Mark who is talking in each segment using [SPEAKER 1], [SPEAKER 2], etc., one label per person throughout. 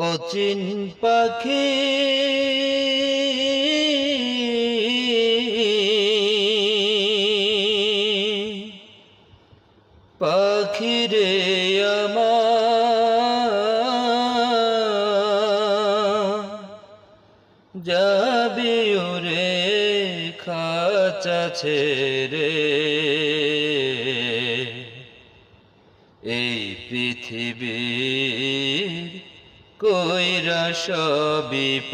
[SPEAKER 1] অচিন পাখি পাখিরে আমার যাবি রে এই পৃথিবীর কইরা বিপ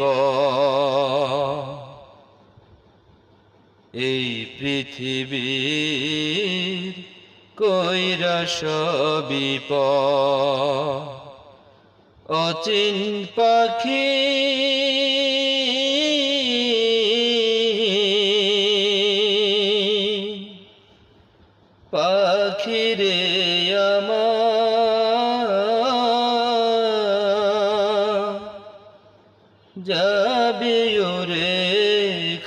[SPEAKER 1] এই পৃথিবীর কইরা বিপ অচিন পাখি যাবি ওরে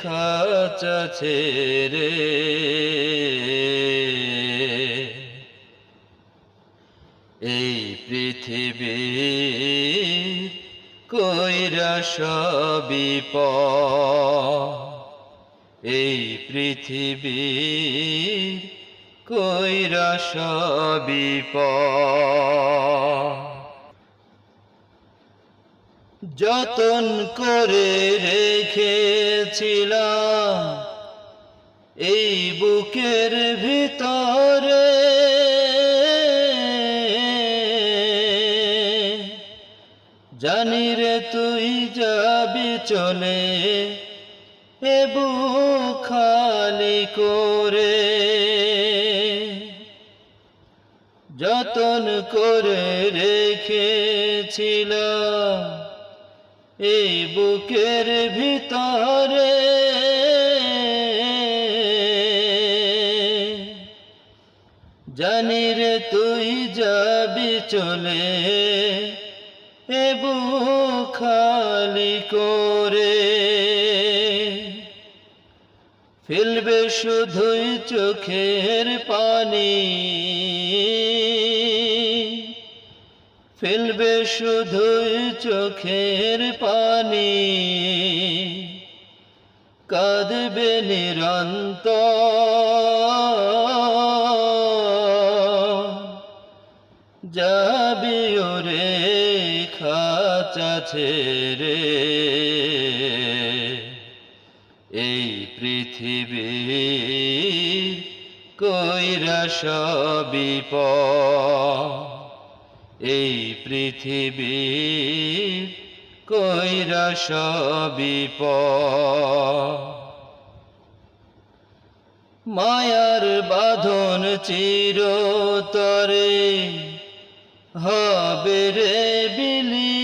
[SPEAKER 1] খাঁচা ছেড়ে। এই পৃথিবী কইরা সবই প। এই পৃথিবী কইরা সবই প। যতন করে রেখেছিলাম, এই বুকের ভিতরে। জানি রে তুই যাবি চলে, এ খালি করে। যতন করে রেখেছিলাম এই বুকের ভিতরে। জানি রে তুই যাবি চলে, এ বুক খালি করে। ফেলবে শুধুই চোখের পানি। ফেলবে শুধুই চোখের পানি। কাঁদবে নিরন্ত যাবি ওরে খাঁচা ছেড়ে এই পৃথিবী কইরা সবই প এই পৃথিবী কইরা সবই প মায়ার বাঁধন চিরতরে হবে রে বিলি।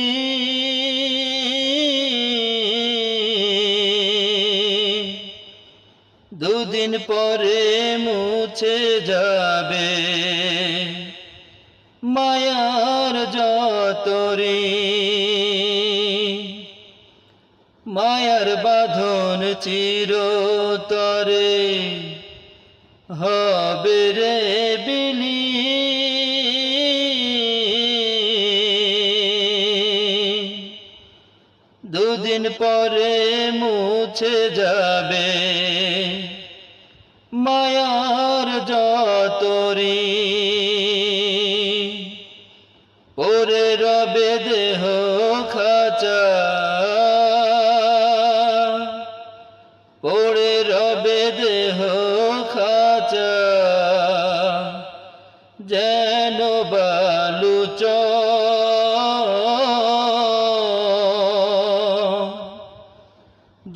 [SPEAKER 1] দুদিন পরে মুছে যাবে মায়ার যতরি মায়ার বাঁধন চিরতরে হবে রে বিলি। দুদিন পরে মুছে যাবে মায়ার যতরি। রবে দেহ খাচা। পড়ে রবে দেহ খাচা। যেন বালুচ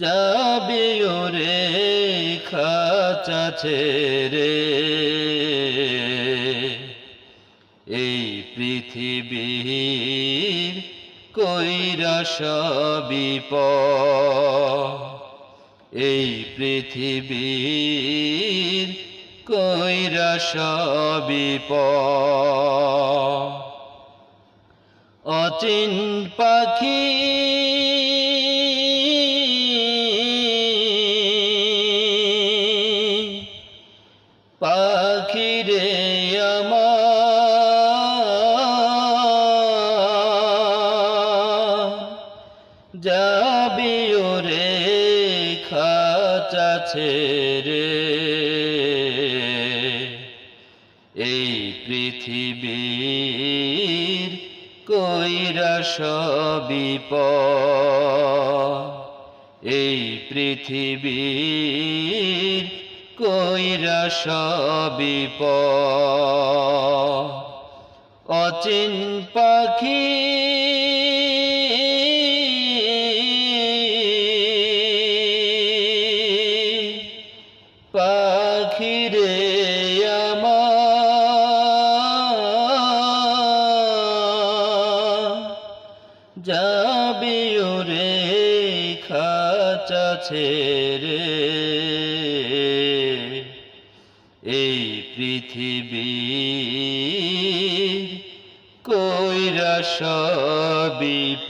[SPEAKER 1] যাবি ওরে খাচা ছেড়ে। পৃথিবীর কৈরস বিপ এই পৃথিবীর কৈরস বিপ অচিন পাখি যাবি ওরে খাঁচা ছেড়ে এই পৃথিবীর কইরা সবই পর এই পৃথিবীর কইরা সবই পর অচিন পাখি যাবি রে খাঁচা ছেড়ে। এই পৃথিবী কইরা সবিপদ